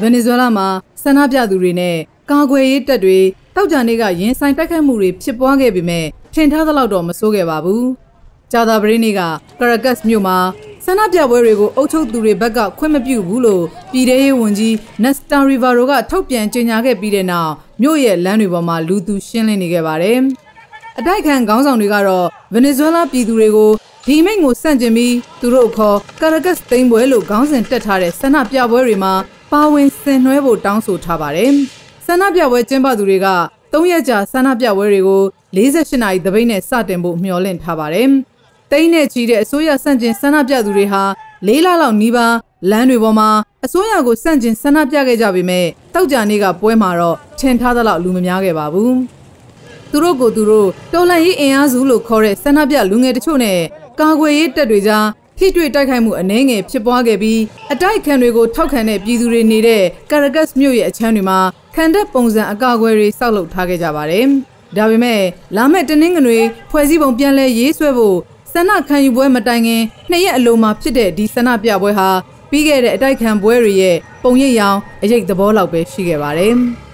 ဗင်နီဇွဲလားမှာဆန္ဒပြသူတွေနဲ့ကာကွယ်ရေးတပ်တွေတောက်ကြနေ့ကရင်ဆိုင်တိုက်ခိုက်မှုတွေဖြစ်ပွားခဲ့ပေမဲ့ထင်ထားသလောက်တော့မဆိုးခဲ့ပါဘူး။ကြာသာပရိနေ့ကကာရကတ်မြို့မှာဆန္ဒပြပွဲတွေကိုအုပ်ချုပ်သူတွေဘက်ကခွင့်မပြုဘူးလို့ပြည်ထရေးဝန်ကြီးနက်စတာရီဗာရိုကထုတ်ပြန်ကြေညာခဲ့ပြီးတဲ့နောက်မြို့ရဲ့လမ်းတွေပေါ်မှာလူသူရှင်းလင်းနေခဲ့ပါတယ်။အတိုက်ခံခေါင်းဆောင်တွေကတော့ဗင်နီဇွဲလားပြည်သူတွေကိုဒီမိန့်ကိုစန့်ကျင်ပြီးသူတို့ခေါ်ကာရကတ်သိမ်းပွဲလို့ခေါင်းစဉ်တက်ထားတဲ့ဆန္ဒပြပွဲတွေမှာ ပါဝင်ဆင်နွှဲဖို့တောင်းဆိုထားပါတယ်။ဆန္ဒပြပွဲကျင်းပသူတွေက၃ရက်ကြာဆန္ဒပြပွဲတွေကို48နာရီသပိတ်နဲ့စတင်ဖို့မျှော်လင့်ထားပါတယ်။တိန်းနဲ့ချီတဲ့အစိုးရစန့်ကျင်ဆန္ဒပြသူတွေဟာလေးလလောက်နီးပါးလမ်းတွေပေါ်မှာအစိုးရကိုစန့်ကျင်ဆန္ဒပြခဲ့ကြပေမဲ့တောက်ကြနေ့ကပွဲမှာတော့ထင်ထားသလောက်လူမများခဲ့ပါဘူး။သူတို့ကိုသူတို့တော်လှန်ရေးအင်အားစုလို့ခေါ်တဲ့ဆန္ဒပြလူငယ်တချို့နဲ့ကာကွယ်ရေးတပ်တွေကြား ထိတွေ့တိုက်ခိုက်မှုအနှဲငယ်ဖြစ်ပွားခဲ့ပြီးအတိုက်ခံတွေကိုထောက်ခံတဲ့ပြည်သူတွေနေတဲ့ကာရကတ်မြို့ရဲ့အချမ်းတွေမှာခံတပ်ပုံစံအကာအကွယ်တွေစောက်လုပ်ထားခဲ့ကြပါတယ်။ဒါပေမဲ့လာမယ့်တနင်္ဂနွေဖွဲ့စည်းပုံပြန်လည်ရေးဆွဲဖို့ဆန္ဒခံယူပွဲမတိုင်ခင်နှစ်ရက်အလိုမှာဖြစ်တဲ့ဒီဆန္ဒပြပွဲဟာပြီးခဲ့တဲ့အတိုက်ခံပွဲတွေရဲ့ပုံရိပ်ရောင်အရေးသဘောလောက်ပဲရှိခဲ့ပါတယ်။